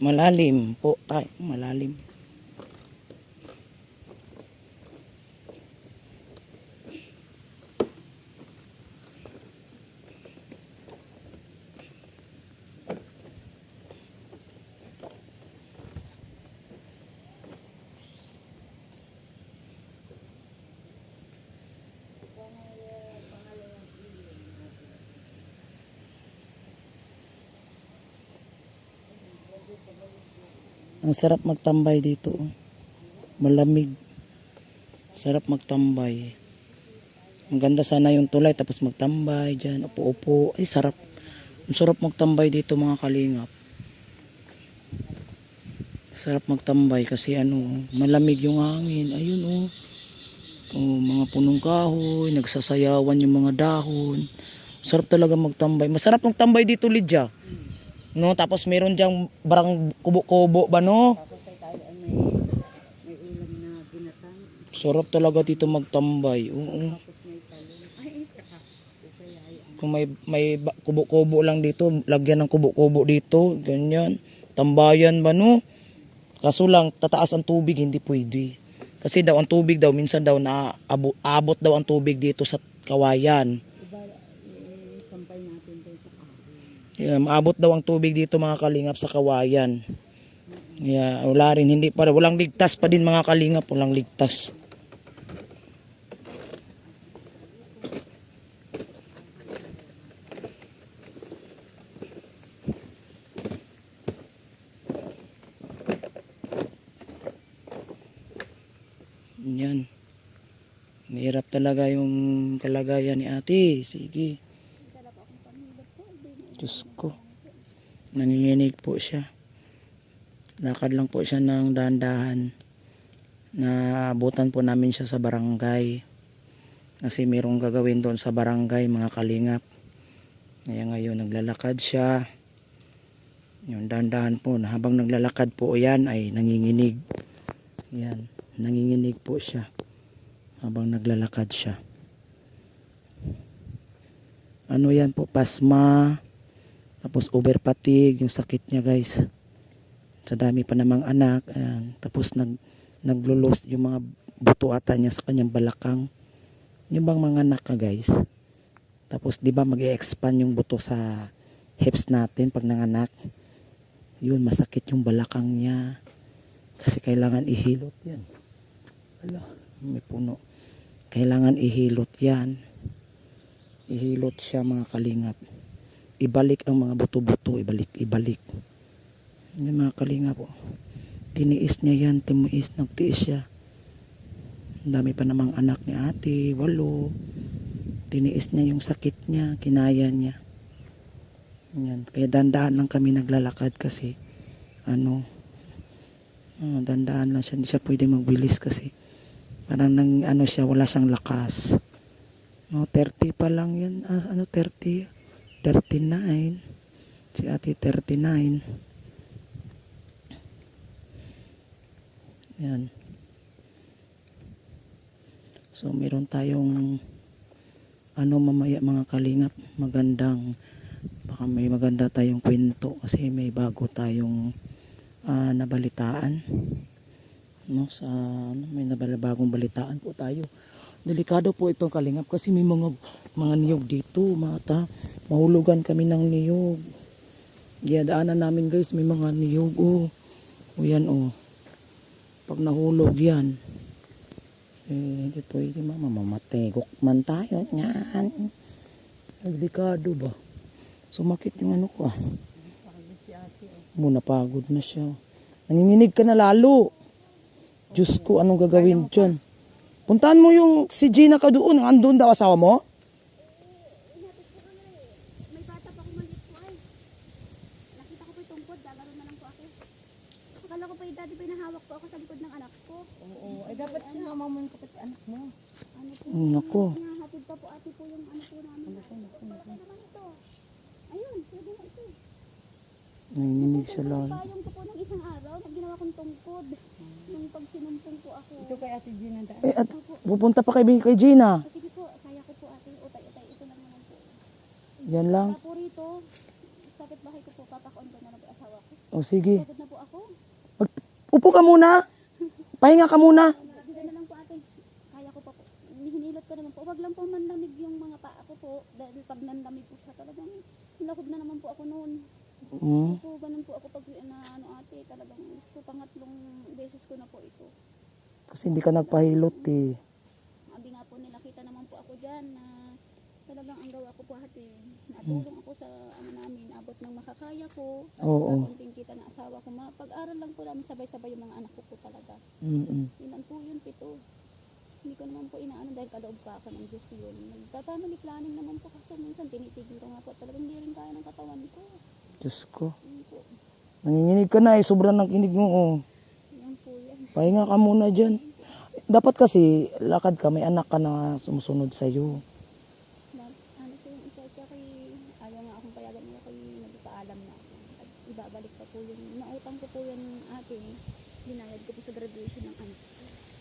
Malalim po tayo. Malalim. Ang sarap magtambay dito. oh. Malamig. Sarap magtambay. Ang ganda sana yung tulay tapos magtambay dyan. Upo-upo. Ay sarap. Ang sarap magtambay dito mga kalingap. Sarap magtambay kasi ano, malamig yung hangin. Ayun oh. Oh, mga punong kahoy, nagsasayawan yung mga dahon. Sarap talaga magtambay. Masarap magtambay dito, Lydia. No, tapos meron diyang barang kubo-kubo ba no? Tapos ay tayo ay may, may ulam na binatang. Sarap talaga dito magtambay. Oo. Tapos may talong. Ay, saka. Kung may may kubo-kubo lang dito, lagyan ng kubo-kubo dito, ganyan. Tambayan ba no? Kaso lang tataas ang tubig, hindi pwede. Kasi daw ang tubig daw minsan daw na abot, abot daw ang tubig dito sa kawayan. iba, eh, sampay natin kahoy. Yeah, maabot daw ang tubig dito mga kalingap sa kawayan. Yeah, wala rin hindi pa walang ligtas pa din mga kalingap, walang ligtas. Yan. Hirap talaga yung kalagayan ni ate. Sige. Diyos ko. Nanginginig po siya. Lakad lang po siya ng dahan-dahan. Naabutan po namin siya sa barangay. Kasi mayroong gagawin doon sa barangay, mga kalingap. Kaya ngayon naglalakad siya. Yung dahan-dahan po, na habang naglalakad po yan ay nanginginig. Yan, nanginginig po siya. Habang naglalakad siya. Ano yan po, pasma. Tapos over fatigue, yung sakit niya guys. Sa dami pa namang anak. Ayan. Tapos nag, naglulos yung mga buto ata niya sa kanyang balakang. Yung bang mga anak ka guys. Tapos di ba mag expand yung buto sa hips natin pag nanganak. Yun, masakit yung balakang niya. Kasi kailangan ihilot yan. Ala, may puno. Kailangan ihilot yan. Ihilot siya mga kalingap ibalik ang mga buto-buto, ibalik, ibalik. Yung mga kalinga po. Tiniis niya yan, timuis, nagtiis siya. Dami pa namang anak ni ate, walo. Tiniis niya yung sakit niya, kinaya niya. Yan. Kaya dandaan lang kami naglalakad kasi ano, ah, dandaan lang siya. Hindi siya pwede magbilis kasi parang nang ano siya, wala siyang lakas. No, 30 pa lang yan. Ah, ano, 30? 39 si ate 39 yan. So meron tayong ano mamaya mga kalingap magandang baka may maganda tayong kwento kasi may bago tayong ah, nabalitaan. No sa ano, may nabalabagong balitaan po tayo. Delikado po itong kalingap kasi may mga mga niyog dito mata. Mahulugan kami ng niyog. Giyadaanan namin guys may mga niyog oh. O yan oh. Pag nahulog yan. Eh hindi pwede mama mamategok man tayo yan. Delikado ba? Sumakit yung ano ko ah. Muna pagod na siya. Nanginginig ka na lalo. Diyos ko anong gagawin dyan? Puntahan mo yung si Gina ka doon. Andun daw asawa mo? May bata pa ako maliit po ay. Nakita ko po yung tungkod, lalaro na lang po ako. Akala ko pa yung daddy pa yung nahawak po ako sa likod ng anak ko. Oo, ay sinama mo yung kapit anak mo. Ano po? Nako. Nahatid pa po ate po yung ano po namin. Ano po naman ito? Ayun, pwede na ito. Nanginginig siya lalo. Payong ko po ng isang araw, nag ginawa kong tungkod. Nung pag sinumpong po ako. Ito kay Ate Gina daan. Eh, at pupunta pa kay, kay Gina. Sige po, kaya ko po ate. Utay-utay, ito lang naman po. Yan lang. Saka po rito, sa bahay ko po, papakaon ko na lang po asawa ko. O sige. Pagod na po ako. Mag- upo ka muna. Pahinga ka muna. Dito na lang po ate. Kaya ko pa po. Hinilot ko naman po. Huwag lang po manlamig yung mga paa ko po. Dahil pag nanlamig po siya talagang hilakog na naman po ako noon. Mm. Po, ganun po ako pag na ano ate. Talagang gusto pangatlong beses ko na po ito. Kasi hindi ka nagpahilot eh. Sabi nga po nila, kita naman po ako dyan na talagang ang gawa ko po ate. Natulong ako sa ano namin, abot ng makakaya ko. At Oo. sa konting kita ng asawa ko. Pag-aral lang po namin sabay-sabay yung mga anak ko po talaga. Mm-mm. Ilan po yun, pito. Hindi ko naman po inaano dahil kaloob pa ako ng Diyos yun. Nagpa-family planning naman po kasi minsan tinitigil ko nga po talagang hindi rin kaya ng katawan ko. Diyos ko. Yun po. Nanginginig ka na eh. Sobrang nakinig mo. Oh. Pahinga ka muna dyan. Dapat kasi lakad ka. May anak ka na sumusunod sa'yo. Ano po yung isa siya kay, ayaw nga akong payagan niya kay nagpaalam na ako. At ibabalik pa po yun. Nautang ko po yun ate. Binayad ko po sa graduation ng anak.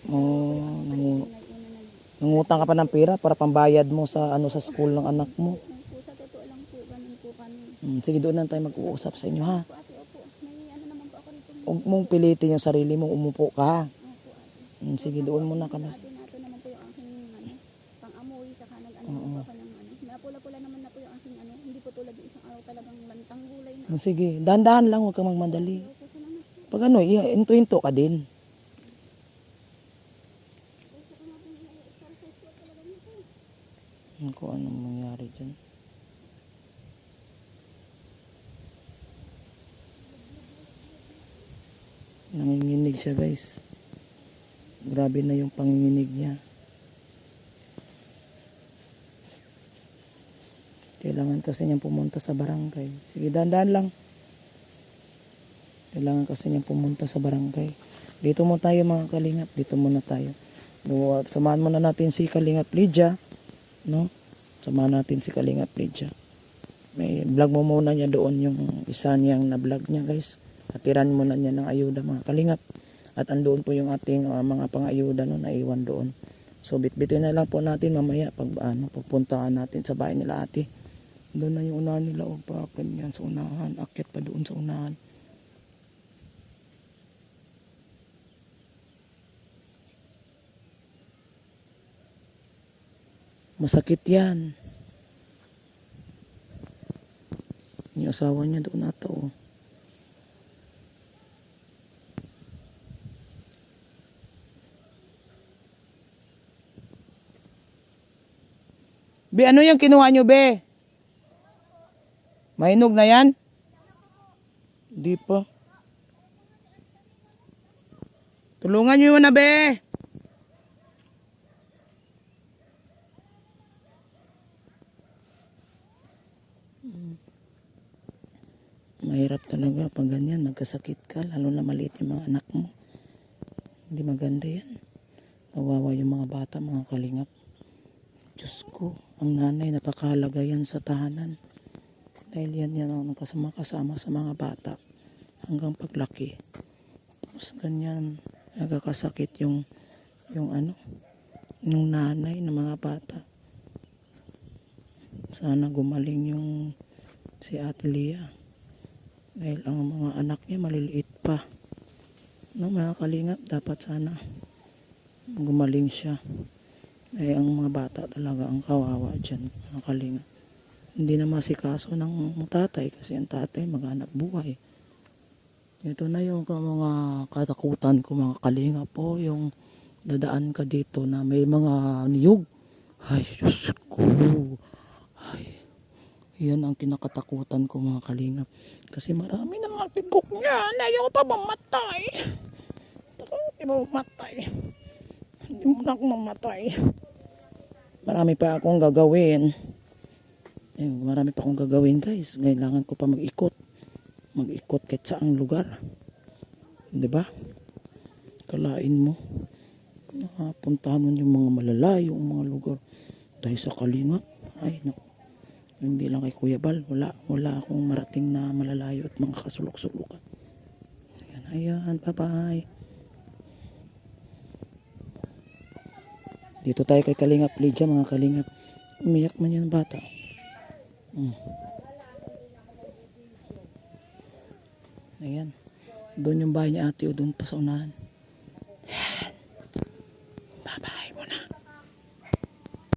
Oh, nangu- una nag, nangutang ka pa ng pera para pambayad mo sa ano sa school ng anak mo. po, sa totoo lang po, ganun po kami. Mm, sige, doon na tayo mag-uusap sa inyo ha. Po ate, opo. May ano naman po ako rito. Huwag mong pilitin yung sarili mo. Umupo ka. Mm, sige, doon muna ka na. Sige, dahan-dahan lang. Huwag kang magmadali. Pag ano, into-into ka din. Ano kung anong mangyari dyan. Nanginginig siya guys. Grabe na yung panginginig niya. Kailangan kasi niyang pumunta sa barangay. Sige, dahan-dahan lang. Kailangan kasi niyang pumunta sa barangay. Dito mo tayo mga kalingap. Dito muna tayo. Samahan muna natin si Kalingap Lydia. No? Samahan natin si Kalingap Lydia. May vlog mo muna niya doon yung isa niyang na-vlog niya guys. Atiran muna niya ng ayuda mga kalingap. At andoon po yung ating uh, mga pang-ayuda no, na iwan doon. So bitbitin na lang po natin mamaya pag ano, pagpuntaan natin sa bahay nila ate. Doon na yung unahan nila o pa ganyan sa unahan. Akit pa doon sa unahan. Masakit yan. Yung asawa niya doon ata oh. Be, ano yung kinuha nyo, be? Mainog na yan? Di pa. Tulungan nyo yun na, be. Mahirap talaga pag ganyan, magkasakit ka, lalo na maliit yung mga anak mo. Hindi maganda yan. Kawawa yung mga bata, mga kalingap. Diyos ko, ang nanay napakahalaga yan sa tahanan. Dahil yan yan ang kasama-kasama sa mga bata hanggang paglaki. Tapos ganyan, nagkakasakit yung, yung ano, yung nanay ng mga bata. Sana gumaling yung si Ate Lia. Dahil ang mga anak niya maliliit pa. No, mga kalingap, dapat sana gumaling siya. Eh, ang mga bata talaga ang kawawa dyan, mga kalingap. Hindi na masikaso ng tatay kasi ang tatay maghanap buhay. Ito na yung mga katakutan ko mga kalinga po, yung dadaan ka dito na may mga niyog. Ay, Diyos ko. Ay, yan ang kinakatakutan ko mga kalingap. Kasi marami na mga tigok niyan. Ayaw pa mamatay. Hindi mo mamatay. Hindi mo na ako mamatay. Marami pa akong gagawin. Eh, marami pa akong gagawin guys. Kailangan ko pa mag-ikot. Mag-ikot kahit saang lugar. 'Di ba? Kalain mo. Nakapuntahan mo yung mga malalayo, mga lugar. Dahil sa kalingap. Ay, naku. Hindi lang kay Kuya Bal, wala, wala akong marating na malalayo at mga kasulok-sulukan. Ayan, ayan, bye-bye. Dito tayo kay Kalingap Lydia, mga Kalingap. Umiyak man yan bata. Hmm. Ayan. Doon yung bahay ni ate o doon pa sa unahan.